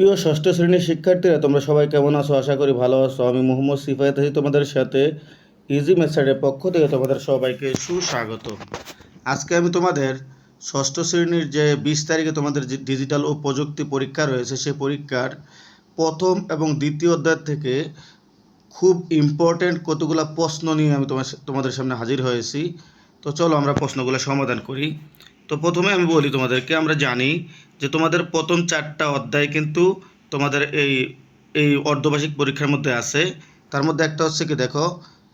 প্রিয় ষষ্ঠ শ্রেণির শিক্ষার্থীরা, তোমরা সবাই কেমন আছো? আশা করি ভালো আছো। আমি মোহাম্মদ সিফায়াত আছি তোমাদের সাথে ইজি মেথডের পক্ষ থেকে তোমাদের সবাইকে সুস্বাগত। আজকে আমি তোমাদের ষষ্ঠ শ্রেণির যে বিশ তারিখে তোমাদের ডিজিটাল ও প্রযুক্তি পরীক্ষা রয়েছে, সেই পরীক্ষার প্রথম এবং দ্বিতীয় অধ্যায় থেকে খুব ইম্পর্ট্যান্ট কতগুলো প্রশ্ন নিয়ে আমি তোমার তোমাদের সামনে হাজির হয়েছি। তো চলো আমরা প্রশ্নগুলো সমাধান করি। তো প্রথমে আমি বলি তোমাদেরকে, আমরা জানি যে তোমাদের প্রথম চারটা অধ্যায় কিন্তু তোমাদের এই এই অর্ধবার্ষিক পরীক্ষার মধ্যে আছে। তার মধ্যে একটা হচ্ছে কি দেখো,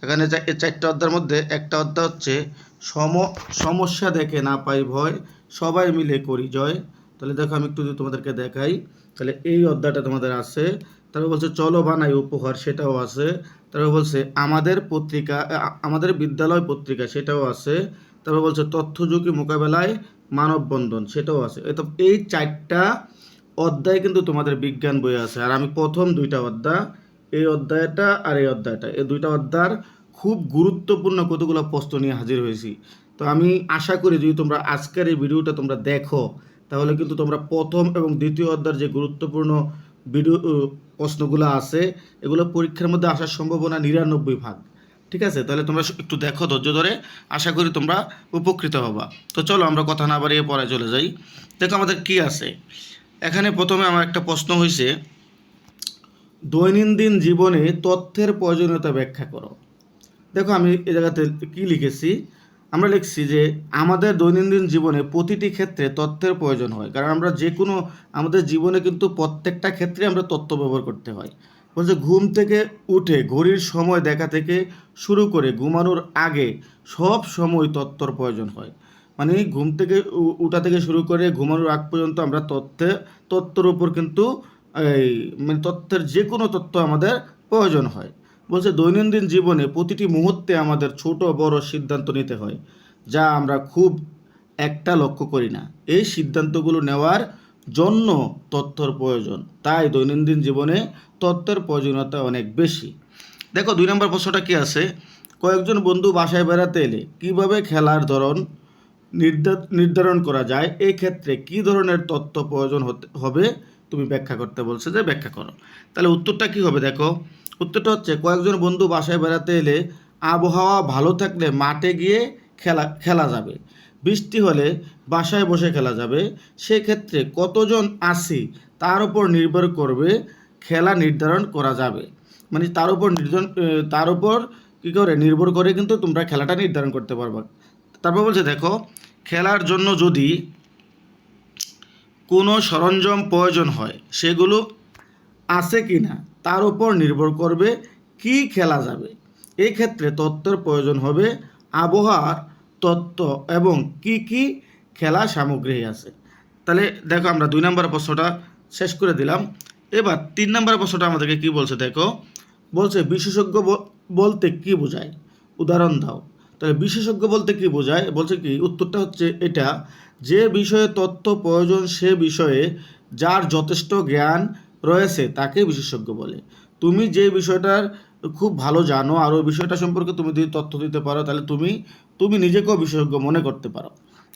এখানে চারটা অধ্যায়ের মধ্যে একটা অধ্যায় হচ্ছে, সম, সমস্যা দেখে না পাই ভয়, সবাই মিলে করি জয়। তাহলে দেখো আমি একটু যদি তোমাদেরকে দেখাই, তাহলে এই অধ্যায়টা তোমাদের আছে। তারপর বলছে, চলো বানাই উপহার সেটাও আছে। তারপর বলছে, আমাদের পত্রিকা আমাদের বিদ্যালয় পত্রিকা সেটাও আছে। তারপর বলছে তথ্য ঝুঁকি মোকাবেলায় মানববন্ধন, সেটাও আছে। তো এই চারটা অধ্যায় কিন্তু তোমাদের বিজ্ঞান বই আছে। আর আমি প্রথম দুইটা অধ্যায়, এই অধ্যায়টা আর এই অধ্যায়টা, এই দুইটা অধ্যায়ের খুব গুরুত্বপূর্ণ কতগুলো প্রশ্ন নিয়ে হাজির হয়েছি। তো আমি আশা করি যদি তোমরা আজকের এই ভিডিওটা তোমরা দেখো, তাহলে কিন্তু তোমরা প্রথম এবং দ্বিতীয় অধ্যায়ের যে গুরুত্বপূর্ণ ভিডিও প্রশ্নগুলো আছে, এগুলো পরীক্ষার মধ্যে আসার সম্ভাবনা নিরানব্বই ভাগ। ঠিক আছে? তাহলে তোমরা একটু দেখো ধৈর্য ধরে। আশা করি তোমরা উপকৃত হবা। তো চলো আমরা কথা না বাড়িয়ে পড়ায় চলে যাই। দেখো আমাদের কি আছে? এখানে প্রথমে আমার একটা প্রশ্ন হয়েছে দৈনন্দিন জীবনে তথ্যের প্রয়োজনীয়তা ব্যাখ্যা করো। দেখো আমি এ জায়গাতে কি লিখেছি? আমরা লিখছি যে আমাদের দৈনন্দিন জীবনে প্রতিটি ক্ষেত্রে তথ্যের প্রয়োজন হয়। কারণ আমরা যে কোনো আমাদের জীবনে কিন্তু প্রত্যেকটা ক্ষেত্রে আমরা তথ্য ব্যবহার করতে হয়। বলছে, ঘুম থেকে উঠে ঘড়ির সময় দেখা থেকে শুরু করে ঘুমানোর আগে সব সময় তত্ত্বর প্রয়োজন হয়। মানে ঘুম থেকে উঠা থেকে শুরু করে ঘুমানোর আগ পর্যন্ত আমরা তথ্যে তথ্যের উপর কিন্তু এই মানে তথ্যের যে কোনো তথ্য আমাদের প্রয়োজন হয়। বলছে, দৈনন্দিন জীবনে প্রতিটি মুহূর্তে আমাদের ছোট, বড় সিদ্ধান্ত নিতে হয়, যা আমরা খুব একটা লক্ষ্য করি না। এই সিদ্ধান্তগুলো নেওয়ার জন্য তথ্যর প্রয়োজন। তাই দৈনন্দিন জীবনে তথ্যের প্রয়োজনীয়তা অনেক বেশি। দেখো, দুই নম্বর প্রশ্নটা কি আছে? কয়েকজন বন্ধু বাসায় বেড়াতে এলে কীভাবে খেলার ধরন নির্ধা- নির্ধারণ করা যায়? এই ক্ষেত্রে কি ধরনের তথ্য প্রয়োজন হতে, হবে? তুমি ব্যাখ্যা করতে বলছে যে ব্যাখ্যা করো। তাহলে উত্তরটা কি হবে দেখো? উত্তরটা হচ্ছে, কয়েকজন বন্ধু বাসায় বেড়াতে এলে আবহাওয়া ভালো থাকলে মাঠে গিয়ে খেলা খেলা যাবে। বৃষ্টি হলে বাসায় বসে খেলা যাবে, সেক্ষেত্রে কতজন আসি তার উপর নির্ভর করবে, খেলা নির্ধারণ করা যাবে। মানে তার উপর নির্ধারণ তার উপর কী করে? নির্ভর করে কিন্তু তোমরা খেলাটা নির্ধারণ করতে পারবা। তারপর বলছে, দেখো, খেলার জন্য যদি কোনো সরঞ্জাম প্রয়োজন হয়, সেগুলো আছে কি না, তার উপর নির্ভর করবে কি খেলা যাবে। এই ক্ষেত্রে তথ্যের প্রয়োজন হবে, আবহাওয়ার তত্ত্ব এবং কি কি খেলা সামগ্রী আছে। তাহলে দেখো আমরা দুই নম্বর প্রশ্নটা শেষ করে দিলাম। এবার তিন নম্বর প্রশ্নটা আমাদেরকে কি বলছে দেখো? বলছে বিশেষজ্ঞ বলতে কি বোঝায়? উদাহরণ দাও। তাহলে বিশেষজ্ঞ বলতে কি বোঝায়? বলছে কি, উত্তরটা হচ্ছে এটা, যে বিষয়ে তথ্য প্রয়োজন সে বিষয়ে যার যথেষ্ট জ্ঞান রয়েছে তাকে বিশেষজ্ঞ বলে। তুমি যে বিষয়টার খুব ভালো জানো আর ওই বিষয়টা সম্পর্কে তুমি যদি তথ্য দিতে পারো, তাহলে তুমি তুমি নিজেকেও বিশেষজ্ঞ মনে করতে পারো।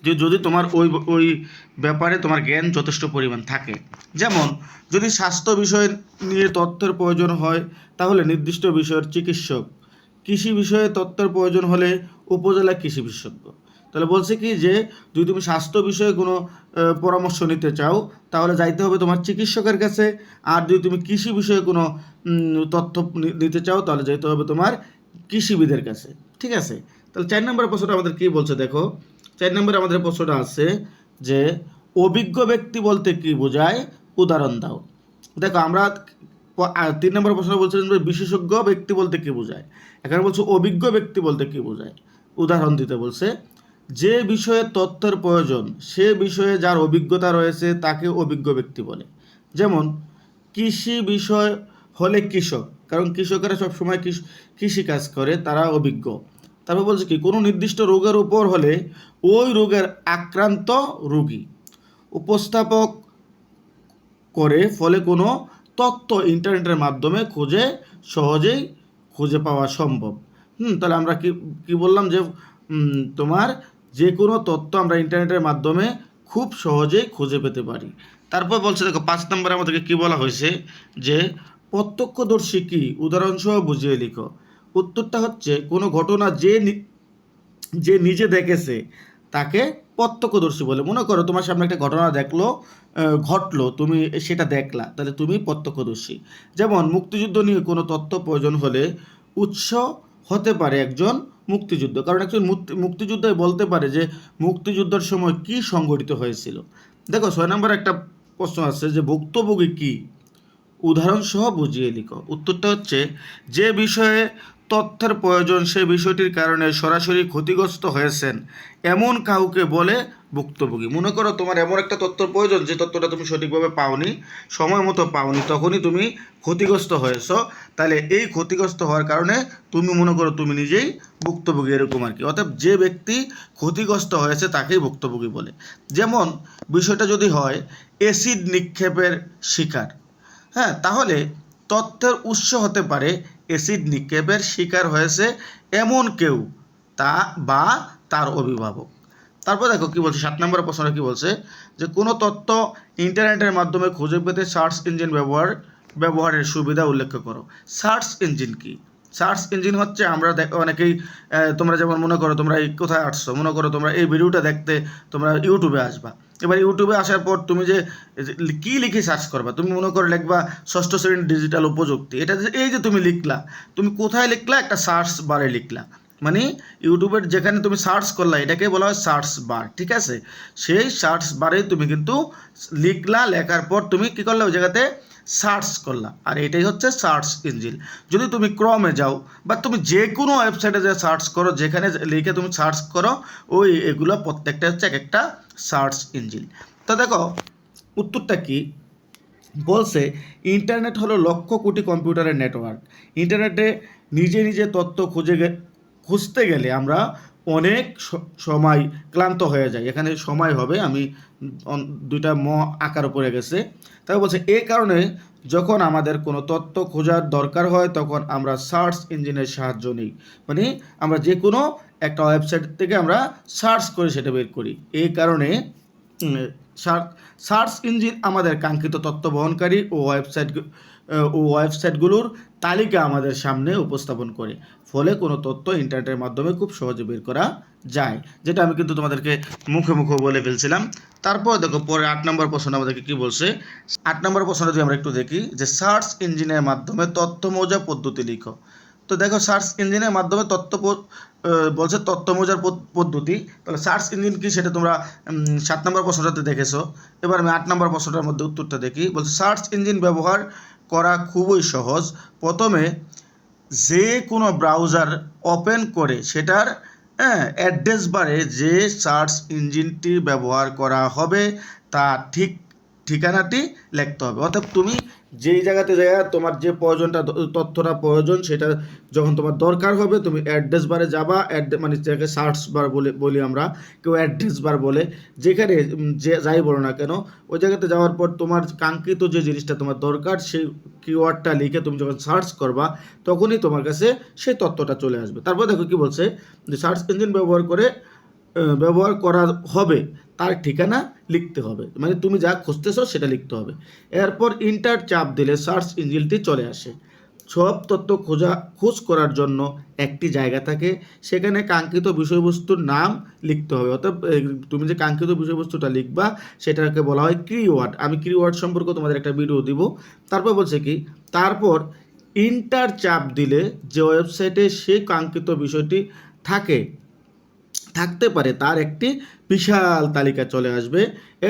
যে যদি তোমার ওই ওই ব্যাপারে তোমার জ্ঞান যথেষ্ট পরিমাণ থাকে। যেমন, যদি স্বাস্থ্য বিষয় নিয়ে তথ্যের প্রয়োজন হয়, তাহলে নির্দিষ্ট বিষয়ের চিকিৎসক। কৃষি বিষয়ে তথ্যের প্রয়োজন হলে উপজেলা কৃষি বিশেষজ্ঞ। তাহলে বলছে কি যে, যদি তুমি স্বাস্থ্য বিষয়ে কোনো পরামর্শ নিতে চাও, তাহলে যাইতে হবে তোমার চিকিৎসকের কাছে। আর যদি তুমি কৃষি বিষয়ে কোনো তথ্য নিতে চাও, তাহলে যেতে হবে তোমার কৃষিবিদের কাছে। ঠিক আছে? তাহলে চার নম্বর প্রশ্নটা আমাদের কি বলছে দেখো? চার নম্বরে আমাদের প্রশ্নটা আছে যে, অভিজ্ঞ ব্যক্তি বলতে কি বোঝায়? উদাহরণ দাও। দেখো, আমরা তিন নম্বর প্রশ্ন বলছিলেন বিশেষজ্ঞ ব্যক্তি বলতে কি বোঝায়? এখানে বলছে, অভিজ্ঞ ব্যক্তি বলতে কি বোঝায়? উদাহরণ দিতে বলছে, যে বিষয়ে তথ্যের প্রয়োজন, সে বিষয়ে যার অভিজ্ঞতা রয়েছে, তাকে অভিজ্ঞ ব্যক্তি বলে। যেমন, কৃষি বিষয় হলে কৃষক, কারণ কৃষকেরা সবসময় কৃষ- কৃষিকাজ করে, তারা অভিজ্ঞ। তারপর বলছে কি, কোনো নির্দিষ্ট রোগের উপর হলে ওই রোগের আক্রান্ত রোগী উপস্থাপক করে ফলে কোনো তথ্য ইন্টারনেটের মাধ্যমে খুঁজে সহজেই খুঁজে পাওয়া সম্ভব। হুম, তাহলে আমরা কি কি বললাম যে তোমার যে কোনো তথ্য আমরা ইন্টারনেটের মাধ্যমে খুব সহজেই খুঁজে পেতে পারি। তারপর বলছে, দেখো, পাঁচ নম্বরে আমাদেরকে কি বলা হয়েছে যে, প্রত্যক্ষদর্শী কি? উদাহরণসহ বুঝিয়ে লিখো। উত্তরটা হচ্ছে, কোনো ঘটনা যে যে নিজে দেখেছে, তাকে প্রত্যক্ষদর্শী বলে। মনে করো তোমার সামনে একটা ঘটনা দেখল ঘটলো, তুমি সেটা দেখলা, তাহলে তুমি প্রত্যক্ষদর্শী। যেমন মুক্তিযুদ্ধ নিয়ে কোনো তথ্য প্রয়োজন হলে উৎস হতে পারে একজন মুক্তিযুদ্ধ। কারণ একজন মুক্তি- বলতে পারে যে মুক্তিযুদ্ধের সময় কি সংঘটিত হয়েছিল। দেখো, ছয় নম্বর একটা প্রশ্ন আছে যে ভুক্তভোগী কি? উদাহরণসহ বুঝিয়ে লিখো। উত্তরটা হচ্ছে, যে বিষয়ে তথ্যের প্রয়োজন সে বিষয়টির কারণে সরাসরি ক্ষতিগ্রস্ত হয়েছেন, এমন কাউকে বলে ভুক্তভোগী। মনে করো তোমার এমন একটা তথ্যর প্রয়োজন, যে তথ্যটা তুমি সঠিকভাবে পাওনি, সময় মতো পাওনি, তখনই তুমি ক্ষতিগ্রস্ত হয়েছো, তাহলে এই ক্ষতিগ্রস্ত হওয়ার কারণে তুমি মনে করো তুমি নিজেই ভুক্তভোগী, এরকম আর কি। অর্থাৎ যে ব্যক্তি ক্ষতিগ্রস্ত হয়েছে তাকেই ভুক্তভোগী বলে। যেমন, বিষয়টা যদি হয়, অ্যাসিড নিক্ষেপের শিকার। হ্যাঁ তাহলে তথ্যের উৎস হতে পারে অ্যাসিড নিক্ষেপের শিকার হয়েছে এমন কেউ, তা বা তার অভিভাবক। তারপর দেখো কি বলছে, সাত নম্বর প্রশ্নটা কি বলছে? যে কোনো তথ্য ইন্টারনেটের মাধ্যমে খুঁজে পেতে সার্চ ইঞ্জিন ব্যবহার, ব্যবহারের সুবিধা উল্লেখ করো। সার্চ ইঞ্জিন কি? সার্চ ইঞ্জিন হচ্ছে আমরা অনেকেই তোমরা যেমন মনে করো তোমরা এই কোথায় আসছো, মনে করো তোমরা এই ভিডিওটা দেখতে তোমরা ইউটিউবে আসবা। এবার ইউটিউবে আসার পর তুমি যে কি লিখে সার্চ করবা? তুমি মনে করো লিখবা ষষ্ঠ শ্রেণির ডিজিটাল উপযুক্তি। এটা এই যে তুমি লিখলা, তুমি কোথায় লিখলা? একটা সার্চ বারে লিখলা। মানে ইউটিউবের যেখানে তুমি সার্চ করলা, এটাকে বলা হয় সার্চ বার ঠিক আছে? সেই সার্চ বারে তুমি কিন্তু লিখলা, লেখার পর তুমি কি করলা? ওই জায়গাতে সার্চ করলা। আর এটাই হচ্ছে সার্চ ইঞ্জিন। যদি তুমি ক্রমে যাও বা তুমি যে কোনো ওয়েবসাইটে যে সার্চ করো, যেখানে লিখে তুমি সার্চ করো, ওই এগুলো প্রত্যেকটা হচ্ছে এক একটা সার্চ ইঞ্জিন। তো দেখো, উত্তরটা কি? বলছে, ইন্টারনেট হলো লক্ষ কোটি কম্পিউটারের নেটওয়ার্ক। ইন্টারনেটে নিজে নিজে তথ্য খুঁজে খুঁজতে গেলে আমরা অনেক সময় ক্লান্ত হয়ে যায়। এখানে সময় হবে, আমি দুইটা ম আকার উপরে গেছে। তাই বলছে এই কারণে যখন আমাদের কোনো তথ্য খোঁজার দরকার হয়, তখন আমরা সার্চ ইঞ্জিনের সাহায্য নিই। মানে আমরা যে কোনো একটা ওয়েবসাইট থেকে আমরা সার্চ করে সেটা বের করি। এই কারণে সার্চ ইঞ্জিন আমাদের কাঙ্ক্ষিত তথ্য বহনকারী ও ওয়েবসাইট ওয়েবসাইটগুলোর তালিকা আমাদের সামনে উপস্থাপন করে। ফলে কোনো তথ্য ইন্টারনেটের মাধ্যমে খুব সহজে বের করা যায়, যেটা আমি কিন্তু তোমাদেরকে মুখে মুখে বলে ফেলছিলাম। তারপর দেখো, পরে আট নম্বর প্রশ্ন আমাদেরকে কি বলছে? আট নম্বর প্রশ্নটা যদি আমরা একটু দেখি, যে সার্চ ইঞ্জিনের মাধ্যমে তথ্য মৌজা পদ্ধতি লিখো। তো দেখো, সার্চ ইঞ্জিনের মাধ্যমে তথ্য বলছে তথ্য মৌজার পদ্ধতি। তাহলে সার্চ ইঞ্জিন কি সেটা তোমরা সাত নম্বর প্রশ্নটাতে দেখেছ। এবার আমি আট নম্বর প্রশ্নটার মধ্যে উত্তরটা দেখি। বলছে, সার্চ ইঞ্জিন ব্যবহার করা খুবই সহজ। প্রথমে যে কোনো ব্রাউজার ওপেন করে সেটার হ্যাঁ অ্যাড্রেস বারে যে সার্চ ইঞ্জিনটি ব্যবহার করা হবে, তা ঠিক ঠিকানাটি লিখতে হবে। অর্থাৎ তুমি যেই জায়গাতে জায়গা তোমার যে প্রয়োজনটা, তথ্যটা প্রয়োজন, সেটা যখন তোমার দরকার হবে, তুমি অ্যাড্রেস বারে যাবা। মানে যেটাকে সার্চ বার বলে, বলি আমরা, কেউ অ্যাড্রেস বার বলে, যেখানে যে যাই বলো না কেন, ওই জায়গাতে যাওয়ার পর তোমার কাঙ্ক্ষিত যে জিনিসটা তোমার দরকার, সেই কিওয়ার্ডটা লিখে তুমি যখন সার্চ করবা, তখনই তোমার কাছে সেই তথ্যটা চলে আসবে। তারপর দেখো কি বলছে যে সার্চ ইঞ্জিন ব্যবহার করে ব্যবহার করা হবে, তার ঠিকানা লিখতে হবে। মানে তুমি যা খুঁজতেছো সেটা লিখতে হবে। এরপর ইন্টার চাপ দিলে সার্চ ইঞ্জিনটি চলে আসে। সব তথ্য খোঁজা, খোঁজ করার জন্য একটি জায়গা থাকে। সেখানে কাঙ্ক্ষিত বিষয়বস্তুর নাম লিখতে হবে। অর্থাৎ তুমি যে কাঙ্ক্ষিত বিষয়বস্তুটা লিখবা, সেটাকে বলা হয় কিওয়ার্ড আমি কিওয়ার্ড সম্পর্কে তোমাদের একটা ভিডিও দিব। তারপর বলছে কি, তারপর ইন্টার চাপ দিলে যে ওয়েবসাইটে সেই কাঙ্ক্ষিত বিষয়টি থাকে থাকতে পারে, তার একটি বিশাল তালিকা চলে আসবে।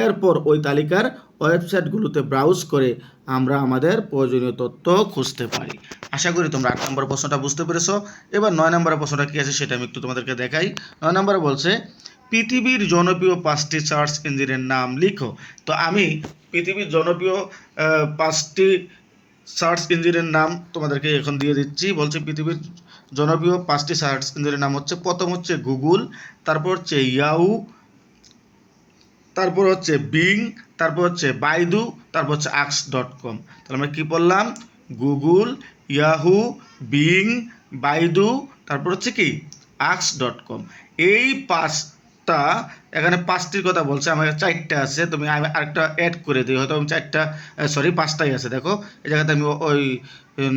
এরপর ওই তালিকার ওয়েবসাইটগুলোতে ব্রাউজ করে আমরা আমাদের প্রয়োজনীয় তথ্য খুঁজতে পারি। আশা করি তোমরা আট নম্বর প্রশ্নটা বুঝতে পেরেছ। এবার নয় নম্বরের প্রশ্নটা কী আছে সেটা আমি একটু তোমাদেরকে দেখাই। নয় নম্বরে বলছে, পৃথিবীর জনপ্রিয় পাঁচটি সার্চ ইঞ্জিনের নাম লিখো। তো আমি পৃথিবীর জনপ্রিয় পাঁচটি সার্চ ইঞ্জিনের নাম তোমাদেরকে এখন দিয়ে দিচ্ছি। বলছে পৃথিবীর জনপ্রিয় পাঁচটি সার্চ ইঞ্জিনের নাম হচ্ছে, প্রথম হচ্ছে গুগল, তারপর হচ্ছে ইয়াহু, তারপর হচ্ছে বিং, তারপর হচ্ছে বাইদু, তারপর হচ্ছে আক্স ডট কম। তাহলে আমরা কী বললাম? গুগল, ইয়াহু, বিং, বাইদু, তারপর হচ্ছে কি? আক্স ডট কম। এই পাঁচটা তথ্যটা এখানে পাঁচটির কথা বলছে আমার চারটা আছে, তুমি আমি আরেকটা অ্যাড করে দিই হয়তো আমি চারটা সরি পাঁচটাই আছে, দেখো, এই জায়গাতে আমি ওই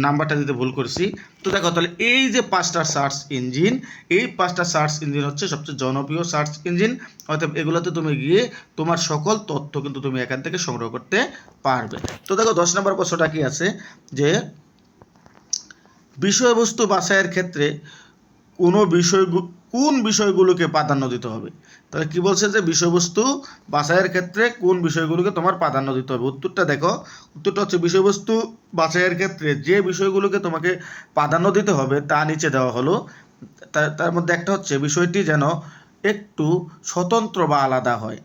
নাম্বারটা দিতে ভুল করছি। তো দেখো, তাহলে এই যে পাঁচটা সার্চ ইঞ্জিন এই পাঁচটা সার্চ ইঞ্জিন হচ্ছে সবচেয়ে জনপ্রিয় সার্চ ইঞ্জিন অর্থাৎ এগুলোতে তুমি গিয়ে তোমার সকল তথ্য কিন্তু তুমি এখান থেকে সংগ্রহ করতে পারবে। তো দেখো, দশ নম্বর প্রশ্নটা কি আছে? যে বিষয়বস্তু বাছাইয়ের ক্ষেত্রে কোনো বিষয় কোন বিষয়গুলোকে প্রাধান্য দিতে হবে? তাহলে কি বলছে যে বিষয়বস্তু বাছাইয়ের ক্ষেত্রে কোন বিষয়গুলোকে তোমার প্রাধান্য দিতে হবে? উত্তরটা দেখো। উত্তরটা হচ্ছে বিষয়বস্তু বাছাইয়ের ক্ষেত্রে যে বিষয়গুলোকে তোমাকে প্রাধান্য দিতে হবে তা নিচে দেওয়া হলো। তার মধ্যে একটা হচ্ছে বিষয়টি যেন একটু স্বতন্ত্র বা আলাদা হয়।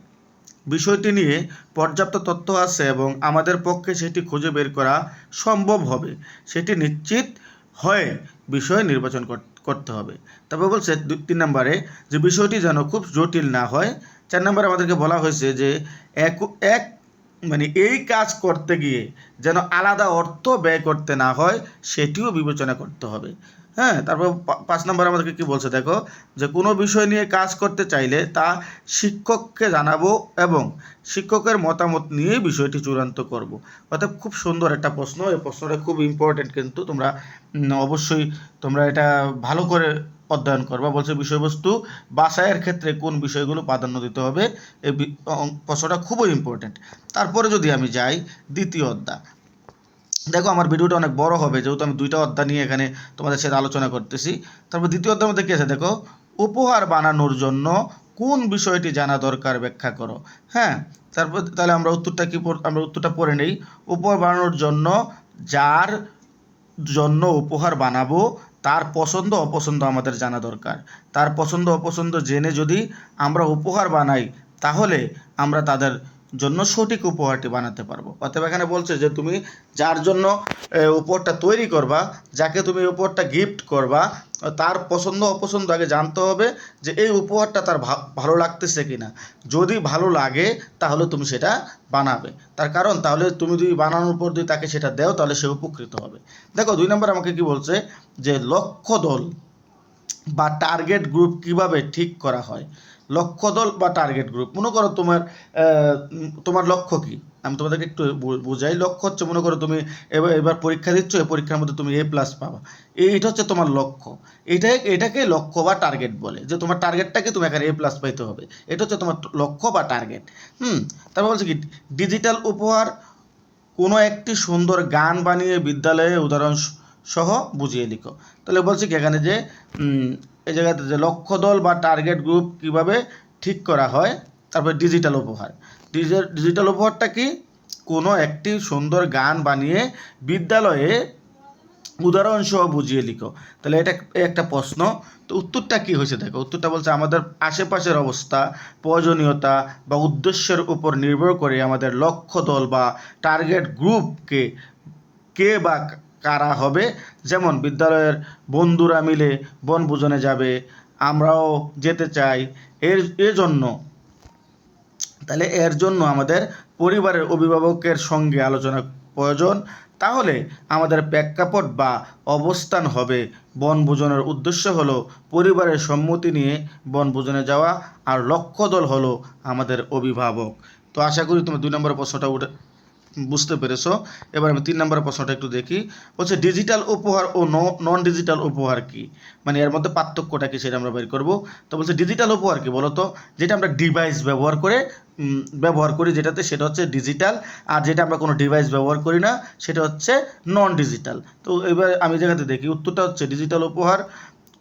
বিষয়টি নিয়ে পর্যাপ্ত তথ্য আছে এবং আমাদের পক্ষে সেটি খুঁজে বের করা সম্ভব হবে। সেটি নিশ্চিত হয়ে বিষয় নির্বাচন কর- করতে হবে। তারপর বলছে তিন নম্বরে যে বিষয়টি যেন খুব জটিল না হয়, চার নম্বরে আমাদেরকে বলা হয়েছে যে এক এক মানে এই কাজ করতে গিয়ে যেন আলাদা অর্থ ব্যয় করতে না হয়, সেটিও বিবেচনা করতে হবে। হ্যাঁ তারপর পাঁচ নম্বর আমাদেরকে কি বলছে, দেখো, যে কোনো বিষয় নিয়ে কাজ করতে চাইলে তা শিক্ষককে জানাব এবং শিক্ষকের মতামত নিয়ে বিষয়টি চূড়ান্ত করব। অর্থাৎ খুব সুন্দর একটা প্রশ্ন, এই প্রশ্নটা খুব ইম্পর্টেন্ট কিন্তু তোমরা অবশ্যই তোমরা এটা ভালো করে অধ্যয়ন করবা। বলছে বিষয়বস্তু বাছাইয়ের ক্ষেত্রে কোন বিষয়গুলো প্রাধান্য দিতে হবে, এই প্রশ্নটা খুবই ইম্পর্টেন্ট তারপরে যদি আমি যাই, দ্বিতীয় অধ্যায়। দেখো আমার ভিডিওটা অনেক বড় হবে, যেহেতু আমি দুইটা অধ্যায় নিয়ে এখানে তোমাদের সাথে আলোচনা করতেছি। তারপর দ্বিতীয় অধ্যায়ের মধ্যে কী আছে দেখো? উপহার বানানোর জন্য কোন বিষয়টি জানা দরকার ব্যাখ্যা করো। হ্যাঁ তারপর তাহলে আমরা উত্তরটা কি আমরা উত্তরটা পড়ে নেই। উপহার বানানোর জন্য যার জন্য উপহার বানাবো, তার পছন্দ, অপছন্দ আমাদের জানা দরকার। তার পছন্দ, অপছন্দ জেনে যদি আমরা উপহার বানাই, তাহলে আমরা তাদের জন্য সঠিক উপহারটি বানাতে পারব। অতএব এখানে বলছে যে তুমি যার জন্য উপহারটা তৈরি করবা, যাকে তুমি উপহারটা গিফট করবা, তার পছন্দ অপছন্দ আগে জানতে হবে যে এই উপহারটা তার ভালো লাগতেছে কিনা। যদি ভালো লাগে, তাহলে তুমি সেটা বানাবে। তার কারণ, তাহলে তুমি যদি বানানোর পর যদি তাকে সেটা দাও, তাহলে সে উপকৃত হবে। দেখো, দুই নম্বর আমাকে কি বলছে যে লক্ষ্য দল বা টার্গেট গ্রুপ কীভাবে ঠিক করা হয়? লক্ষ্য দল বা টার্গেট গ্রুপ মনে করো তোমার তোমার লক্ষ্য কি? আমি তোমাদেরকে একটু বুঝাই। লক্ষ্য হচ্ছে, মনে করো তুমি এবার এবার পরীক্ষা দিচ্ছ, এই পরীক্ষার মধ্যে তুমি এ প্লাস পাবা। এই এটা হচ্ছে তোমার লক্ষ্য। এটাই, এটাকে লক্ষ্য বা টার্গেট বলে। যে তোমার টার্গেটটাকে তুমি এখানে এ প্লাস পাইতে হবে। এটা হচ্ছে তোমার লক্ষ্য বা টার্গেট হুম? তারপর বলছে কি ডিজিটাল উপহার কোনো একটি সুন্দর গান বানিয়ে বিদ্যালয়ে উদাহরণ সহ বুঝিয়ে লিখো। তাহলে বলছি কি, এখানে যে এই জায়গাতে যে লক্ষ্য দল বা টার্গেট গ্রুপ কীভাবে ঠিক করা হয়, তারপরে ডিজিটাল উপহার। ডিজি- ডিজিটাল উপহারটা কি? কোনো একটি সুন্দর গান বানিয়ে বিদ্যালয়ে উদাহরণ সহ বুঝিয়ে লিখো। তাহলে এটা একটা প্রশ্ন। তো উত্তরটা কি হয়েছে দেখো? উত্তরটা বলছে, আমাদের আশেপাশের অবস্থা, প্রয়োজনীয়তা বা উদ্দেশ্যের উপর নির্ভর করে আমাদের লক্ষ্য দল বা টার্গেট গ্রুপকে কে বা কারা হবে? যেমন বিদ্যালয়ের বন্ধুরা মিলে বনভোজনে যাবে, আমরাও যেতে চাই। এর, এজন্য। তাহলে এর জন্য আমাদের পরিবারের অভিভাবকের সঙ্গে আলোচনা প্রয়োজন। তাহলে আমাদের প্রেক্ষাপট বা অবস্থান হবে। বনভোজনের উদ্দেশ্য হলো পরিবারের সম্মতি নিয়ে বনভোজনে যাওয়া, আর লক্ষ্য দল হলো আমাদের অভিভাবক। তো আশা করি তোমার দুই নম্বর প্রশ্নটা উঠে বুঝতে পেরেছ। এবার আমি তিন নম্বর প্রশ্নটা একটু দেখি। বলছে ডিজিটাল উপহার ও নন ডিজিটাল উপহার কি? মানে এর মধ্যে পার্থক্যটা কি সেটা আমরা বের করব। তো বলছে ডিজিটাল উপহার কি বলতো? যেটা আমরা ডিভাইস ব্যবহার করে ব্যবহার করি যেটাতে, সেটা হচ্ছে ডিজিটাল আর যেটা আমরা কোনো ডিভাইস ব্যবহার করি না, সেটা হচ্ছে নন ডিজিটাল তো এবার আমি যেখানে দেখি, উত্তরটা হচ্ছে ডিজিটাল উপহার।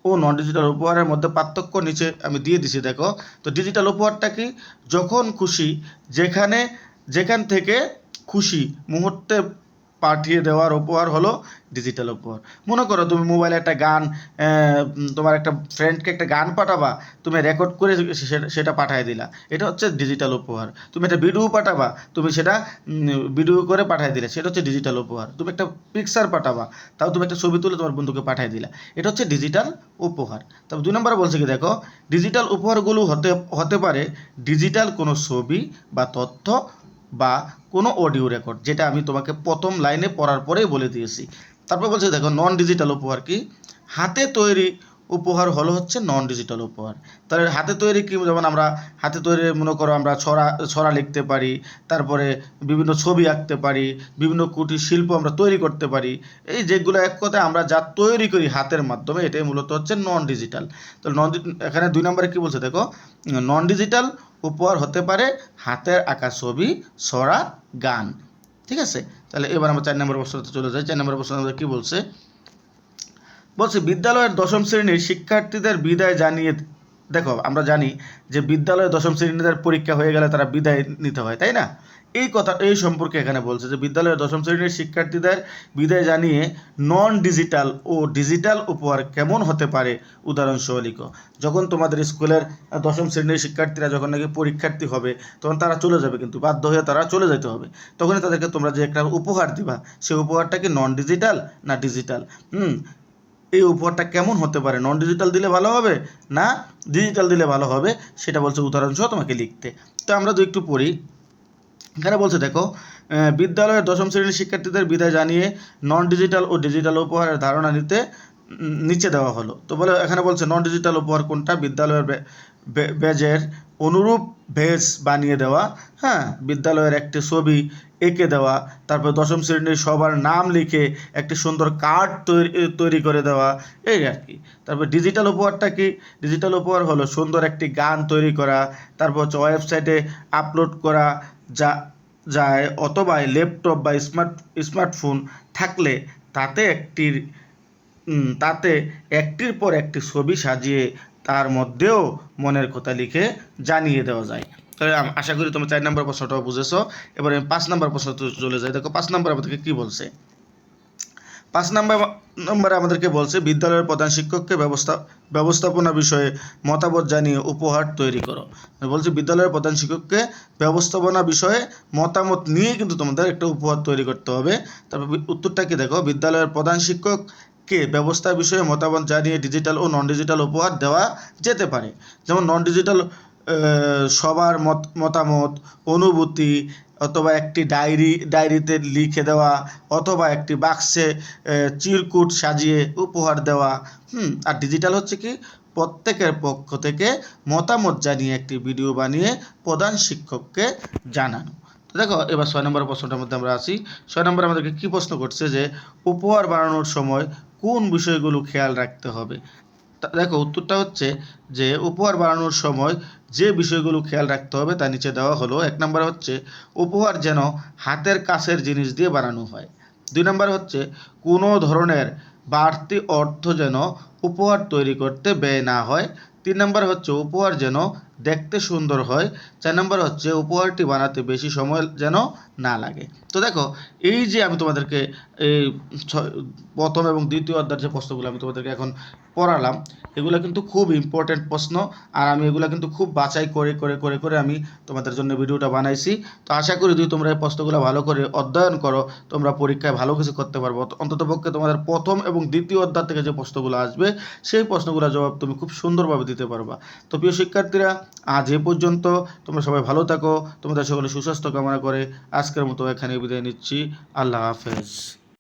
ও নন ডিজিটাল উপহারের মধ্যে পার্থক্য নিচে আমি দিয়ে দিছি, দেখো। তো ডিজিটাল উপহারটা কি? যখন খুশি, যেখানে, যেখান থেকে খুশি মুহূর্তে পাঠিয়ে দেওয়ার উপহার হলো ডিজিটাল উপহার। মনে করো তুমি মোবাইলে একটা গান তোমার একটা ফ্রেন্ডকে একটা গান পাঠাবা, তুমি রেকর্ড করে সেটা- সেটা পাঠিয়ে দিলা। এটা হচ্ছে ডিজিটাল উপহার। তুমি একটা ভিডিও পাঠাবা, তুমি সেটা ভিডিও করে পাঠিয়ে দিলে, সেটা হচ্ছে ডিজিটাল উপহার। তুমি একটা পিকচার পাঠাবা, তাও তুমি একটা ছবি তুলে তোমার বন্ধুকে পাঠিয়ে দিলা। এটা হচ্ছে ডিজিটাল উপহার। তবে দুই নম্বরে বলছে কি, দেখো ডিজিটাল উপহারগুলো হতে হতে পারে ডিজিটাল কোনো ছবি বা তথ্য বা কোনো অডিও রেকর্ড যেটা আমি তোমাকে প্রথম লাইনে পড়ার পরেই বলে দিয়েছি। তারপর বলছে, দেখো নন ডিজিটাল উপহার কি? হাতে তৈরি উপহার হলো হচ্ছে নন ডিজিটাল উপহার। তাহলে হাতে তৈরি কি, যেমন আমরা হাতে তৈরি মনে করো আমরা ছড়া ছড়া লিখতে পারি, তারপরে বিভিন্ন ছবি আঁকতে পারি, বিভিন্ন কুটির শিল্প আমরা তৈরি করতে পারি, এই যেগুলো এক কথায় আমরা যা তৈরি করি হাতের মাধ্যমে, এটাই মূলত হচ্ছে নন ডিজিটাল তো নন এখানে দুই নম্বরে কী বলছে দেখো নন ডিজিটাল উপহার হতে পারে হাতের আঁকা ছবি, ছড়া, গান। ঠিক আছে? তাহলে এবার আমরা চার নম্বর প্রশ্নতে চলে যাই। চার নম্বর প্রশ্ন কি বলছে? বলছে, বিদ্যালয়ের দশম শ্রেণির শিক্ষার্থীদের বিদায় জানিয়ে, দেখো, আমরা জানি যে বিদ্যালয়ে দশম শ্রেণীদের পরীক্ষা হয়ে গেলে তারা বিদায় নিতে হয়, তাই না? এই কথা, এই সম্পর্কে এখানে বলছে যে বিদ্যালয়ের দশম শ্রেণির শিক্ষার্থীদের বিদায় জানিয়ে নন ডিজিটাল ও ডিজিটাল উপহার কেমন হতে পারে? উদাহরণ লিখো। যখন তোমাদের স্কুলের দশম শ্রেণির শিক্ষার্থীরা যখন নাকি পরীক্ষার্থী হবে, তখন তারা চলে যাবে, কিন্তু বাধ্য হয়ে তারা চলে যেতে হবে। তখনই তাদেরকে তোমরা যে একটা উপহার দিবা সেই উপহারটা কি নন ডিজিটাল না ডিজিটাল হুম এই উপহারটা কেমন হতে পারে? নন ডিজিটাল দিলে ভালো হবে না ডিজিটাল দিলে ভালো হবে? সেটা বলছে উদাহরণসহ তোমাকে লিখতে। তো আমরা তো একটু পড়ি। এখানে বলছে, দেখো বিদ্যালয়ের দশম শ্রেণির শিক্ষার্থীদের বিদায় জানিয়ে নন ডিজিটাল ও ডিজিটাল উপহারের ধারণা নিতে নিচে দেওয়া হলো। তো বলে, এখানে বলছে নন ডিজিটাল উপহার কোনটা? বিদ্যালয়ের বে- বে- বেজের অনুরূপ ভেজ বানিয়ে দেওয়া হ্যাঁ বিদ্যালয়ের একটি ছবি এঁকে দেওয়া, তারপর দশম শ্রেণির সবার নাম লিখে একটি সুন্দর কার্ড তৈরি তৈরি করে দেওয়া, এই আর কি। তারপর ডিজিটাল উপহারটা কি? ডিজিটাল উপহার হলো সুন্দর একটি গান তৈরি করা, তারপর হচ্ছে ওয়েবসাইটে আপলোড করা, যা, যায় অথবা ল্যাপটপ বা স্মার্ট, স্মার্টফোন থাকলে তাতে একটির তাতে একটির পর একটি ছবি সাজিয়ে তার মধ্যেও মনের কথা লিখে জানিয়ে দেওয়া যায়। তাহলে আশা করি তুমি চার নম্বর প্রশ্নটাও বুঝেছ। এবারে আমি পাঁচ নম্বর প্রশ্ন চলে যাই। দেখো, পাঁচ নম্বর আমাদেরকে কি বলছে? পাঁচ নম্বর নম্বরে আমাদেরকে বলছে, বিদ্যালয়ের প্রধান শিক্ষককে ব্যবস্থা ব্যবস্থাপনা বিষয়ে মতামত জানিয়ে উপহার তৈরি করো। বলছে, বিদ্যালয়ের প্রধান শিক্ষককে ব্যবস্থাপনা বিষয়ে মতামত নিয়ে কিন্তু তোমাদের একটা উপহার তৈরি করতে হবে। তারপর উত্তরটা কি দেখো? বিদ্যালয়ের প্রধান শিক্ষককে ব্যবস্থা বিষয়ে মতামত জানিয়ে ডিজিটাল ও নন ডিজিটাল উপহার দেওয়া যেতে পারে। যেমন নন ডিজিটাল সবার মত, মতামত, অনুভূতি অথবা একটি ডায়েরি ডায়েরিতে লিখে দেওয়া অথবা একটি বাক্সে চিরকুট সাজিয়ে উপহার দেওয়া। হুম, আর ডিজিটাল হচ্ছে কি? প্রত্যেকের পক্ষ থেকে মতামত জানিয়ে একটি ভিডিও বানিয়ে প্রধান শিক্ষককে জানানো। দেখো, এবার ছয় নম্বর প্রশ্নটার মধ্যে আমরা আসি ছয় নম্বর আমাদেরকে কী প্রশ্ন করছে যে, উপহার বানানোর সময় কোন বিষয়গুলো খেয়াল রাখতে হবে? দেখো, উত্তরটা হচ্ছে যে, উপহার বানানোর সময় যে বিষয়গুলো খেয়াল রাখতে হবে তা নিচে দেওয়া হলো। এক নম্বর হচ্ছে, উপহার যেন হাতের কাছের জিনিস দিয়ে বানানো হয়। দুই নম্বর হচ্ছে, কোনো ধরনের বাড়তি অর্থ যেন উপহার তৈরি করতে ব্যয় না হয়। তিন নম্বর হচ্ছে, উপহার যেন দেখতে সুন্দর হয়। চার নম্বর হচ্ছে উপহারটি বানাতে বেশি সময় যেন না লাগে। তো দেখো, এই যে আমি তোমাদেরকে এই প্রথম এবং দ্বিতীয় অধ্যায়ের যে প্রশ্নগুলো আমি তোমাদেরকে এখন পড়ালাম, এগুলো কিন্তু খুব ইম্পর্ট্যান্ট প্রশ্ন। আর আমি এগুলো কিন্তু খুব বাছাই করে করে করে করে আমি তোমাদের জন্য ভিডিওটা বানাইছি। তো আশা করি যদি তোমরা এই প্রশ্নগুলো ভালো করে অধ্যয়ন করো, তোমরা পরীক্ষায় ভালো কিছু করতে পারব। অন্তত পক্ষে তোমাদের প্রথম এবং দ্বিতীয় অধ্যায় থেকে যে প্রশ্নগুলো আসবে, সেই প্রশ্নগুলোর জবাব তুমি খুব সুন্দরভাবে দিতে পারবা। তো প্রিয় শিক্ষার্থীরা আজ এ পর্যন্ত। তোমরা সবাই ভালো থাকো, তোমাদের সকলে সুস্বাস্থ্য কামনা করে আজকের মতো এখানে বিদায় নিচ্ছি। আল্লাহ হাফেজ।